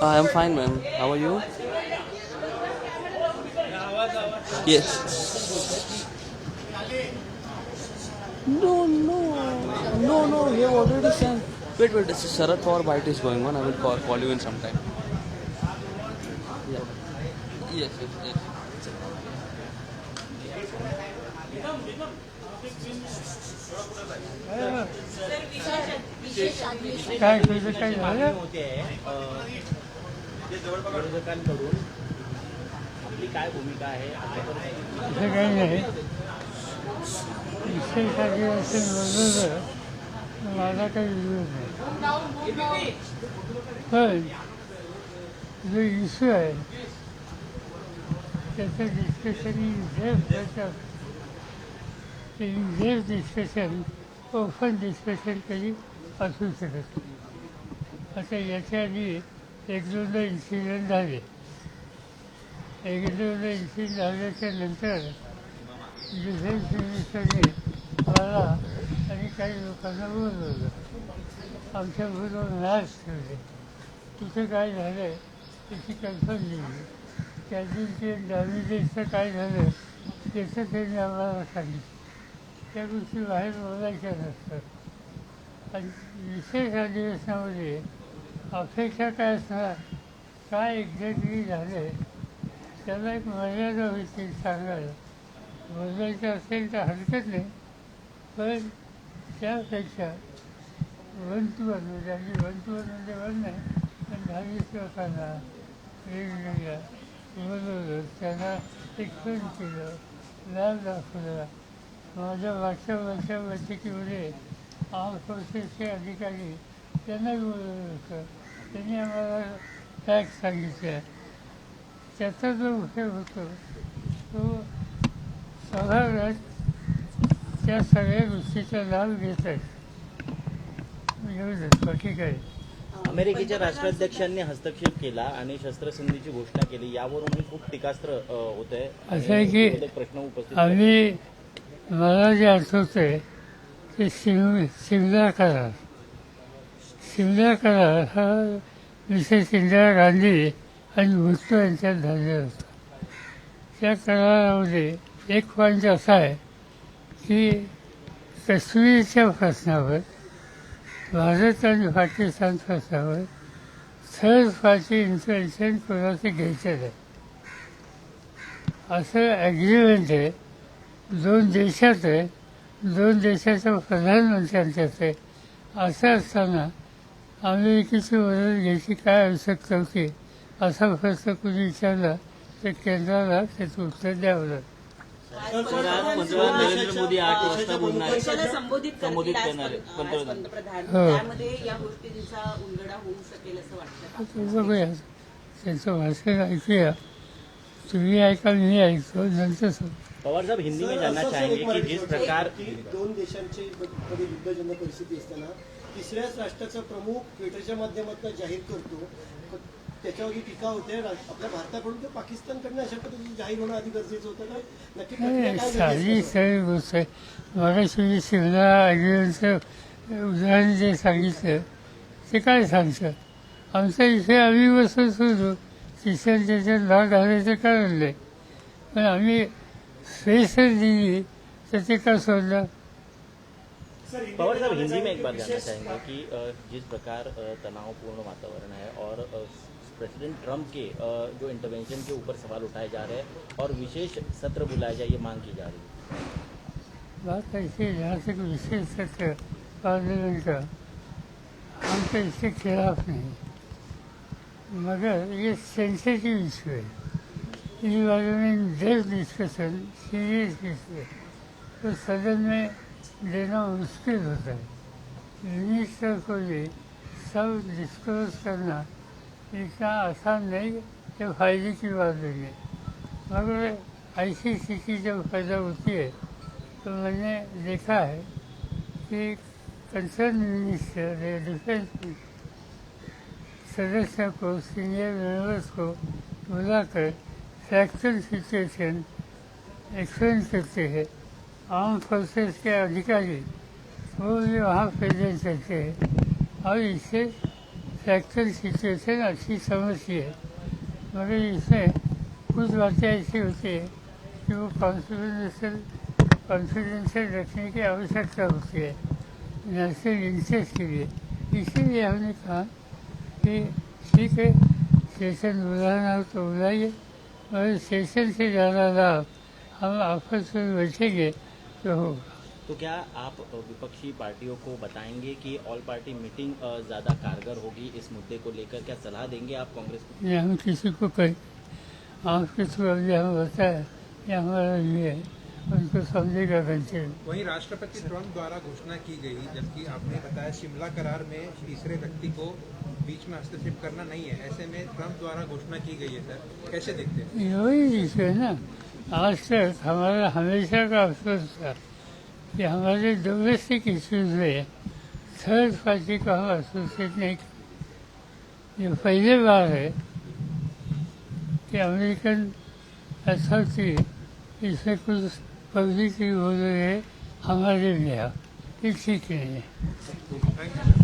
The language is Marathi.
I am fine, ma'am. How are you? Yes. No, no, no, no. We have already sent. Wait, wait. This is Sharad Pawar bite is going on. I will call, call you in some time. Yeah. Yes, yes, yes. काय तुझं काय झालं होते विरोधकांकडून आपली काय भूमिका आहे? असं काही नाही. असं तर माझा काही विरोध नाही. पण जो इश्यू आहे त्याचं discussion depth discussion open discussion कधी असू शकत नाही. आता याच्या आधी एक दोनदा इन्सिडेंट झाले. एक दोनदा इन्सिडेंट झाल्याच्यानंतर डिफेन्स मिनिस्टरने मला आणि काही लोकांना बोलवलं. आमच्याबरोबर मॅच ठेवले तिथे काय झालं त्याची कन्फर्म दिली त्या दिवशी डॅमेजेसचं काय झालं त्याचं त्यांनी आम्हाला सांगितलं. त्या गोष्टी बाहेर बोलायच्या नसतात आणि विशेष अधिवेशनामध्ये अपेक्षा काय असणार काय एक्झॅक्टली झालं? त्याला एक मर्यादा होती सांगायला. बोलायचं असेल तर हरकत नाही. पण त्यापेक्षा वन टू वन म्हणजे बनवून वन टू वन म्हणजे वन नाही पण दहावीस लोकांना वेगवेगळ्या बोलवलं त्यांना शिक्षण केलं. लाभ दाखवला. माझ्या मागच्या वर्षा बैठकीमध्ये आर्म फोर्सेसचे अधिकारी त्यांना बोलवलं होतं. त्यांनी आम्हाला फॅक्ट सांगितल्या त्याचा जो विषय होतो तो सभागृहात त्या सगळ्या गोष्टीचा लाभ घेत आहेत एवढंच बाकी काय? अमेरिकेच्या राष्ट्राध्यक्षांनी हस्तक्षेप केला आणि शस्त्रसंधीची घोषणा केली यावरून खूप टीकास्त्र होत असं आहे की प्रश्न उपस्थित. आम्ही मला जे आठवतंय ते शिम शिमला करार शिमला करार हा विशेष इंदिरा गांधी आणि भुट्टो यांच्यात झालेला होता त्या करारामध्ये एक पॉईंट असा आहे की काश्मीरच्या प्रश्नावर भारत आणि पाकिस्तान प्रश्नावर थर्ड पार्टी इन्फॉर्मेशन कोणाचं घ्यायचं नाही असं ॲग्रीमेंट आहे. दोन देशात आहे. दोन देशाच्या प्रधानमंत्र्यांच्यात आहे. असं असताना अमेरिकेची मदत घ्यायची काय आवश्यकता होती असा प्रश्न कुणी विचारला तर केंद्राला त्याचं उत्तर द्यावं लागतं पंतप्रधान नरेंद्र मोदी आठ वाजता बोलणार आहेत. देशाला संबोधित संबोधित करतील करणार आहेत. आज पंतप्रधान. पंतप्रधान हो. त्यामध्ये या गोष्टींचा उलगडा होऊ शकेल असं वाटतं का? आता बघूया त्यांचं भाषण ऐकूया तुम्ही ऐका मी ऐकतो नंतर. पवार साहब हिंदी में जानना चाहेंगे कि जिस प्रकार दोन देशांची युद्धजन्य परिस्थिती असताना तिसऱ्याच राष्ट्राचा प्रमुख ट्विटरच्या माध्यमातून जाहीर करतो. त्याच्यावर टीका होते. आपल्या भारताकडून तर पाकिस्तानकडनं अशा पद्धतीने जाहीर होणं आधी गरजेचं होतं का नक्की काय साधी गोष्ट आहे. मगाशी ॲग्रीमेंटचं उदाहरण जे सांगितलं ते काय सांगतं आमचा आम्ही बसून सोडू शिक्षण त्याच्यात भाग घालायचं कारण नाही पण आम्ही स्पेशल दिली तर ते का सोडलं? पवार साहब हिंदी में एक बात जानना चाहेंगे कि जिस प्रकार तनावपूर्ण वातावरण है और प्रेसिडेंट ट्रंप के जो इंटरवेंशन के ऊपर सवाल उठाए जा रहे हैं और विशेष सत्र बुलाया जाए ये मांग की जा रही है। बात ऐसी है जहाँ तक विशेष सत्र पार्लियामेंट का हम तो इसके खिलाफ नहीं। मगर ये सेंसिटिव इशू है। इस बारे में डेप्थ डिस्कशन सीरियस इशू है तो सदन में देना मुश्किल होता है यूनिस्टर को ये सब डिस्कस करना इतना आसान नहीं कि फायदे की बात नहीं है मगर ऐसी स्थिति जब पैदा होती है तो मैंने देखा है कि कंसर्न मिनिस्टर या डिफेंस सदस्य को सीनियर मेंबर्स को बुलाकर फैक्चुअल सिचुएशन एक्सप्लेन करते हैं आर्म फोर्सेस के अधिकारी वो भी वहाँ प्रेजेंट रहते हैं और इससे फ्रैक्चर सिचुएशन अच्छी समझती है मगर इससे कुछ बातें ऐसी होती है कि वो कॉन्फिडेंशियल कॉन्फिडेंशियल रखने की आवश्यकता होती है नेशनल इंटरेस्ट के लिए। इसीलिए हमने कहा कि ठीक है सेशन बुलाना हो तो बुलाइए और सेशन से ज़्यादा लाभ हम आपस में बैठेंगे तो होगा? तो क्या आप विपक्षी पार्टियों को बताएँगे कि ऑल पार्टी मीटिंग ज़्यादा कारगर होगी इस मुद्दे को लेकर? क्या सलाह देंगे आप कांग्रेस को? यहाँ हम किसी को कहीं आपके थ्रू अभी हम बताया हमारा ये उनको समझेगा कंचन वहीं राष्ट्रपति ट्रंप द्वारा घोषणा की गई जबकि आपने बताया शिमला करार में तीसरे व्यक्ति को बीच में हस्तक्षेप करना नहीं है। ऐसे में ट्रंप द्वारा घोषणा की गई है सर। कैसे देखते हैं? यही इशू है ना। आज तक हमारा हमेशा का अफसोस था कि हमारे डोमेस्टिक इश्यूज में थर्ड पार्टी को हम एसोसिएट नहीं ये पहली बार है कि अमेरिकन अथॉरिटी इसमें कुछ पब्लिकली बोल रहे हैं हमारे लिए ठीक ठीक है